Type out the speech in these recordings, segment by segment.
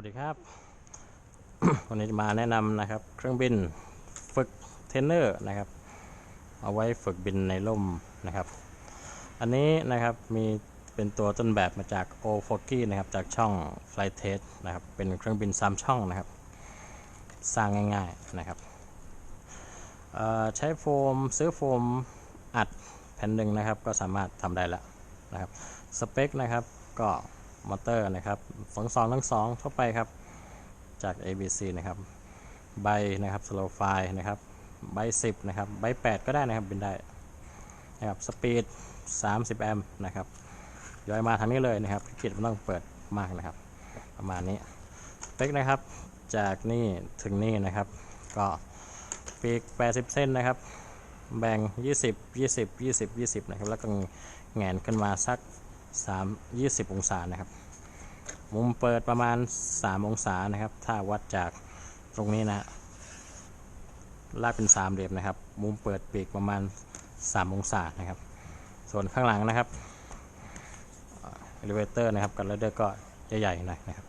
วัสดีครับ วันนี้จะมาแนะนำนะครับ เครื่องบินฝึกเทนเนอร์นะครับ เอาไว้ฝึกบินในร่มนะครับ อันนี้นะครับมีเป็นตัวต้นแบบมาจาก o f o g y นะครับ จากช่อง Flight Test นะครับ เป็นเครื่องบิน3ช่องนะครับ สร้างง่ายๆนะครับ ใช้โฟมซื้อโฟมอัดแผ่นหนึ่งนะครับ ก็สามารถทำได้แล้วนะครับ สเปคนะครับก็ มอเตอร์นะครับสองสองทั้งสองทั่วไปครับ จาก ABC นะครับ ใบนะครับ slow fly นะครับ ใบ 10 นะครับ ใบ 8 ก็ได้นะครับบินได้นะครับสปีด 30 แอมป์นะครับย้อยมาทางนี้เลยนะครับพิกิจไม่ต้องเปิดมากนะครับ ประมาณนี้สเปคนะครับ จากนี่ถึงนี่นะครับ ก็ปีก 80 เส้นนะครับ แบ่ง 20 20 20 20 นะครับ แล้วก็แงนขึ้นมาสัก 3 20 องศานะครับ มุมเปิดประมาณ 3 องศานะครับ ถ้าวัดจากตรงนี้นะฮะลากเป็นสามเหลี่ยมนะครับ มุมเปิดปีกประมาณ 3 องศานะครับ ส่วนข้างหลังนะครับเอลิเวเตอร์นะครับกับเรเดอร์ก็ใหญ่ๆหน่อยนะครับ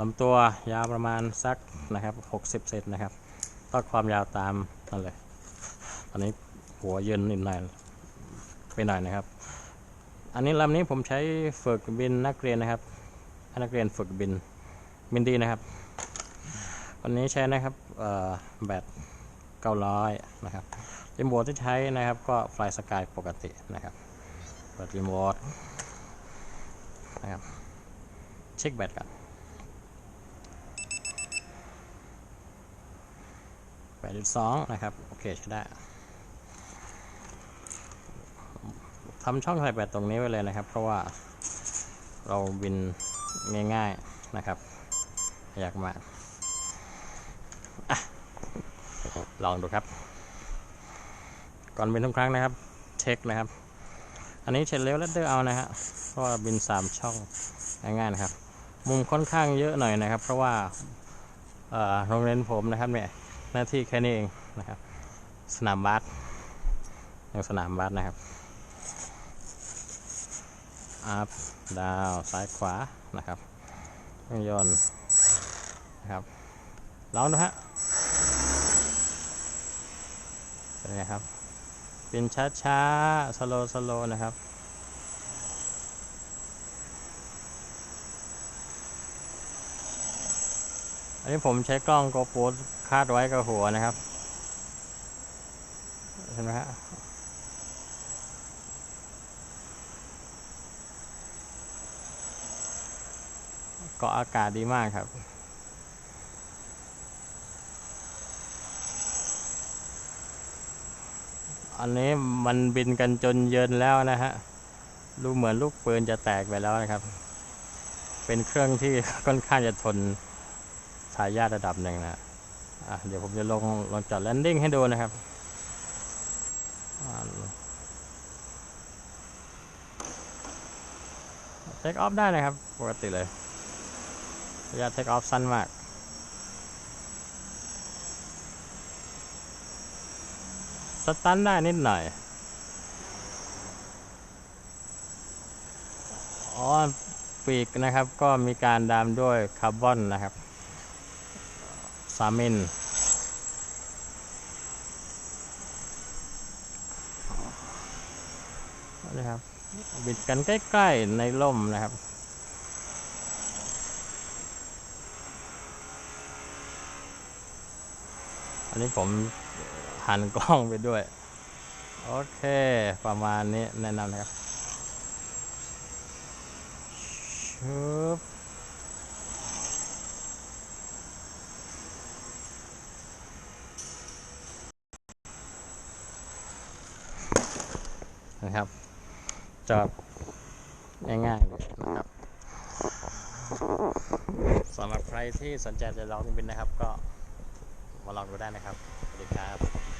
ลำตัวยาวประมาณสักนะครับ 60 เซนนะครับก็ความยาวตามนั่นเลย ตอนนี้หัวเยินนิดหน่อยไปหน่อยนะครับ อันนี้ลำนี้ผมใช้ฝึกบินนักเรียนนะครับนักเรียนฝึกบินบินดีนะครับวันนี้ใช้นะครับแบต900นะครับรีโมทที่ใช้นะครับก็ไฟสกายปกตินะครับเปิดรีโมทนะครับเช็คแบตกันแบตสองนะครับ โอเคใช้ได้ ทำช่องใส่แบตตรงนี้ไว้เลยนะครับ เพราะว่าเราบินง่ายๆนะครับ อยากมาอลองดูครับ ก่อนบินทุกครั้งนะครับ เช็คนะครับ อันนี้เช็ดเร็วแล้วเดอเอานะฮะเพราะว่าบิน3ช่องง่ายๆนะครับ มุมค่อนข้างเยอะหน่อยนะครับ เพราะว่าโรงเรียนผมนะครับเนี่ยหน้าที่แค่นี้เองนะครับ สนามบาสยังสนามบาสนะครับ อัพดาวซ้ายขวานะครับเครื่องยนต์นะครับลองดูฮะเป็นไงครับเป็นช้าช้าสโลสโลนะครับอันนี้ผมใช้กล้องโกโปรคาดไว้กับหัวนะครับ เห็นไหมฮะ เกาะอากาศดีมากครับ อันนี้มันบินกันจนเยินแล้วนะฮะดูเหมือนลูกปืนจะแตกไปแล้วนะครับ เป็นเครื่องที่ค่อนข้างจะทนสายญาติระดับหนึ่งนะอะเดี๋ยวผมจะลงลองจอดแลนดิ้งให้ดูนะครับเทคออฟได้นะครับ ปกติเลย ระยะเทคออฟสั้นมาก สตันได้นิดหน่อย อ๋อ ปีกนะครับก็มีการดามด้วยคาร์บอนนะครับสามินนะครับบิดกันใกล้ ๆ ในร่มนะครับ อันนี้ผมหันกล้องไปด้วย โอเค ประมาณนี้แนะนำนะครับชุบนะครับ จอดง่ายๆเลยนะครับสำหรับใครที่สนใจจะลองบินนะครับก็ มาลองดูได้นะครับ สวัสดีครับ